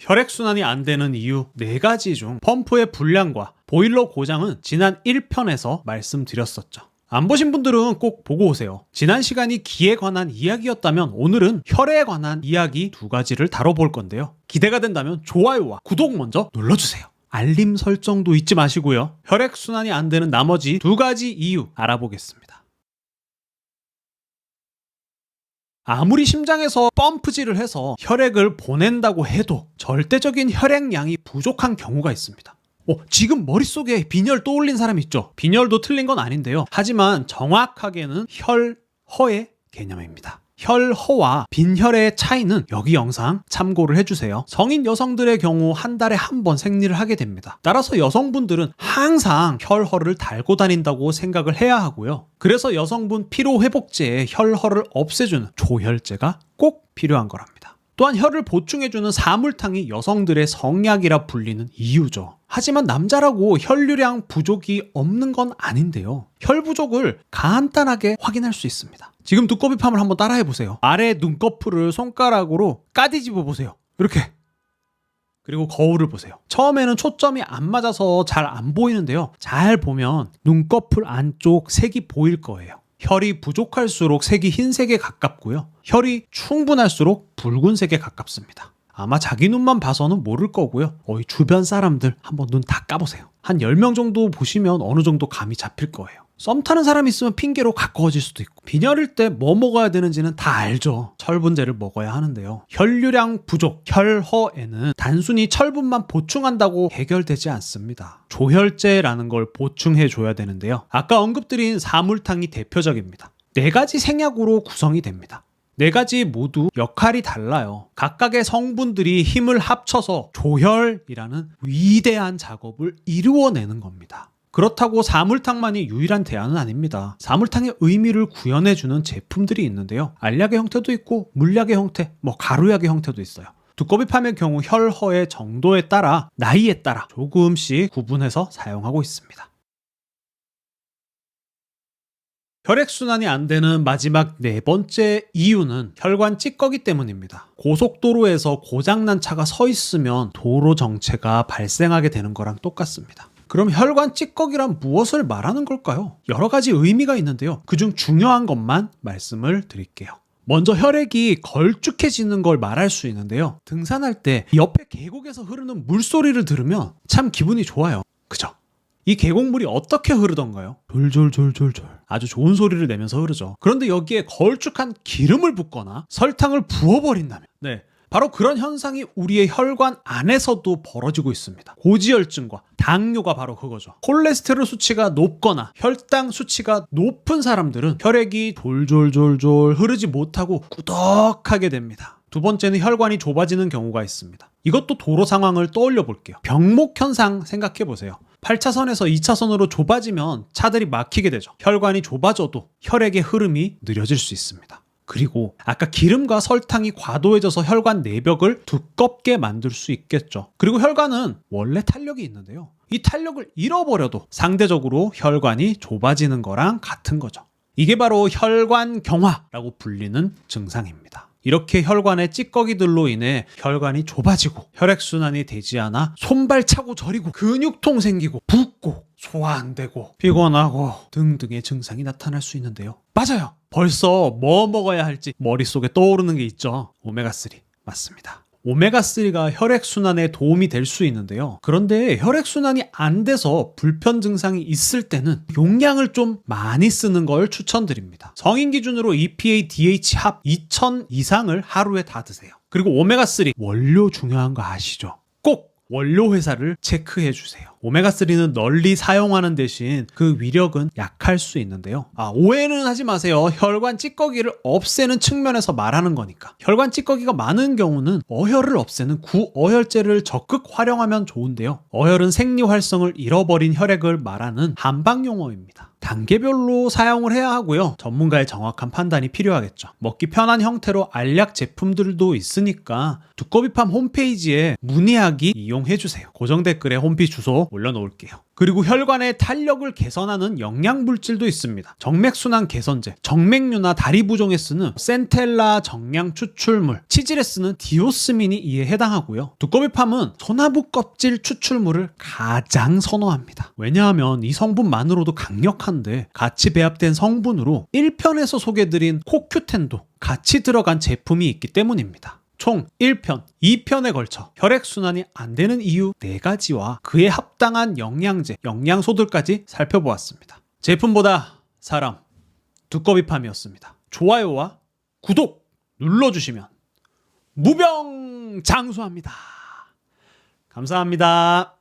혈액순환이 안 되는 이유 4가지 중 펌프의 불량과 보일러 고장은 지난 1편에서 말씀드렸었죠. 안 보신 분들은 꼭 보고 오세요. 지난 시간이 기에 관한 이야기였다면 오늘은 혈액에 관한 이야기 두 가지를 다뤄볼 건데요. 기대가 된다면 좋아요와 구독 먼저 눌러주세요. 알림 설정도 잊지 마시고요. 혈액순환이 안 되는 나머지 두 가지 이유 알아보겠습니다. 아무리 심장에서 펌프질을 해서 혈액을 보낸다고 해도 절대적인 혈액량이 부족한 경우가 있습니다. 어, 지금 머릿속에 빈혈 떠올린 사람 있죠? 빈혈도 틀린 건 아닌데요. 하지만 정확하게는 혈허의 개념입니다. 혈허와 빈혈의 차이는 여기 영상 참고를 해주세요. 성인 여성들의 경우 한 달에 한 번 생리를 하게 됩니다. 따라서 여성분들은 항상 혈허를 달고 다닌다고 생각을 해야 하고요. 그래서 여성분 피로 회복제에 혈허를 없애주는 조혈제가 꼭 필요한 거랍니다. 또한 혈을 보충해주는 사물탕이 여성들의 성약이라 불리는 이유죠. 하지만 남자라고 혈류량 부족이 없는 건 아닌데요. 혈 부족을 간단하게 확인할 수 있습니다. 지금 두꺼비 팜을 한번 따라해 보세요. 아래 눈꺼풀을 손가락으로 까디집어 보세요. 이렇게. 그리고 거울을 보세요. 처음에는 초점이 안 맞아서 잘 안 보이는데요. 잘 보면 눈꺼풀 안쪽 색이 보일 거예요. 혈이 부족할수록 색이 흰색에 가깝고요. 혈이 충분할수록 붉은색에 가깝습니다. 아마 자기 눈만 봐서는 모를 거고요. 어이 주변 사람들 한번 눈 다 까보세요. 한 10명 정도 보시면 어느 정도 감이 잡힐 거예요. 썸 타는 사람 있으면 핑계로 가까워질 수도 있고 빈혈일 때 뭐 먹어야 되는지는 다 알죠. 철분제를 먹어야 하는데요. 혈류량 부족, 혈허에는 단순히 철분만 보충한다고 해결되지 않습니다. 조혈제라는 걸 보충해 줘야 되는데요. 아까 언급드린 사물탕이 대표적입니다. 네 가지 생약으로 구성이 됩니다. 네 가지 모두 역할이 달라요. 각각의 성분들이 힘을 합쳐서 조혈이라는 위대한 작업을 이루어내는 겁니다. 그렇다고 사물탕만이 유일한 대안은 아닙니다. 사물탕의 의미를 구현해주는 제품들이 있는데요. 알약의 형태도 있고 물약의 형태, 뭐 가루약의 형태도 있어요. 두꺼비팜의 경우 혈허의 정도에 따라 나이에 따라 조금씩 구분해서 사용하고 있습니다. 혈액순환이 안 되는 마지막 네 번째 이유는 혈관 찌꺼기 때문입니다. 고속도로에서 고장난 차가 서 있으면 도로 정체가 발생하게 되는 거랑 똑같습니다. 그럼 혈관 찌꺼기란 무엇을 말하는 걸까요? 여러 가지 의미가 있는데요. 그중 중요한 것만 말씀을 드릴게요. 먼저 혈액이 걸쭉해지는 걸 말할 수 있는데요. 등산할 때 옆에 계곡에서 흐르는 물소리를 들으면 참 기분이 좋아요. 그죠? 이 계곡물이 어떻게 흐르던가요? 졸졸졸졸졸. 아주 좋은 소리를 내면서 흐르죠. 그런데 여기에 걸쭉한 기름을 붓거나 설탕을 부어버린다면, 네. 바로 그런 현상이 우리의 혈관 안에서도 벌어지고 있습니다. 고지혈증과 당뇨가 바로 그거죠. 콜레스테롤 수치가 높거나 혈당 수치가 높은 사람들은 혈액이 졸졸졸졸 흐르지 못하고 꾸덕하게 됩니다. 두 번째는 혈관이 좁아지는 경우가 있습니다. 이것도 도로 상황을 떠올려 볼게요. 병목 현상 생각해 보세요. 8차선에서 2차선으로 좁아지면 차들이 막히게 되죠. 혈관이 좁아져도 혈액의 흐름이 느려질 수 있습니다. 그리고 아까 기름과 설탕이 과도해져서 혈관 내벽을 두껍게 만들 수 있겠죠. 그리고 혈관은 원래 탄력이 있는데요. 이 탄력을 잃어버려도 상대적으로 혈관이 좁아지는 거랑 같은 거죠. 이게 바로 혈관 경화라고 불리는 증상입니다. 이렇게 혈관의 찌꺼기들로 인해 혈관이 좁아지고 혈액순환이 되지 않아 손발 차고 저리고 근육통 생기고 붓고 소화 안 되고 피곤하고 등등의 증상이 나타날 수 있는데요. 맞아요. 벌써 뭐 먹어야 할지 머릿속에 떠오르는 게 있죠. 오메가3. 맞습니다. 오메가3가 혈액순환에 도움이 될 수 있는데요. 그런데 혈액순환이 안 돼서 불편 증상이 있을 때는 용량을 좀 많이 쓰는 걸 추천드립니다. 성인 기준으로 EPA, DH 합 2000 이상을 하루에 다 드세요. 그리고 오메가3 원료 중요한 거 아시죠? 꼭 원료 회사를 체크해 주세요. 오메가3는 널리 사용하는 대신 그 위력은 약할 수 있는데요. 아, 오해는 하지 마세요. 혈관 찌꺼기를 없애는 측면에서 말하는 거니까. 혈관 찌꺼기가 많은 경우는 어혈을 없애는 구어혈제를 적극 활용하면 좋은데요. 어혈은 생리 활성을 잃어버린 혈액을 말하는 한방 용어입니다. 단계별로 사용을 해야 하고요. 전문가의 정확한 판단이 필요하겠죠. 먹기 편한 형태로 알약 제품들도 있으니까 두꺼비팜 홈페이지에 문의하기 이용해 주세요. 고정 댓글에 홈피 주소 올려놓을게요. 그리고 혈관의 탄력을 개선하는 영양물질도 있습니다. 정맥순환 개선제, 정맥류나 다리 부종에 쓰는 센텔라 정량 추출물, 치질에 쓰는 디오스민이 이에 해당하고요. 두꺼비팜은 소나무 껍질 추출물을 가장 선호합니다. 왜냐하면 이 성분만으로도 강력한데 같이 배합된 성분으로 1편에서 소개드린 코큐텐도 같이 들어간 제품이 있기 때문입니다. 총 1편, 2편에 걸쳐 혈액순환이 안 되는 이유 4가지와 그에 합당한 영양제, 영양소들까지 살펴보았습니다. 제품보다 사람, 두꺼비 팜이었습니다. 좋아요와 구독 눌러주시면 무병장수합니다. 감사합니다.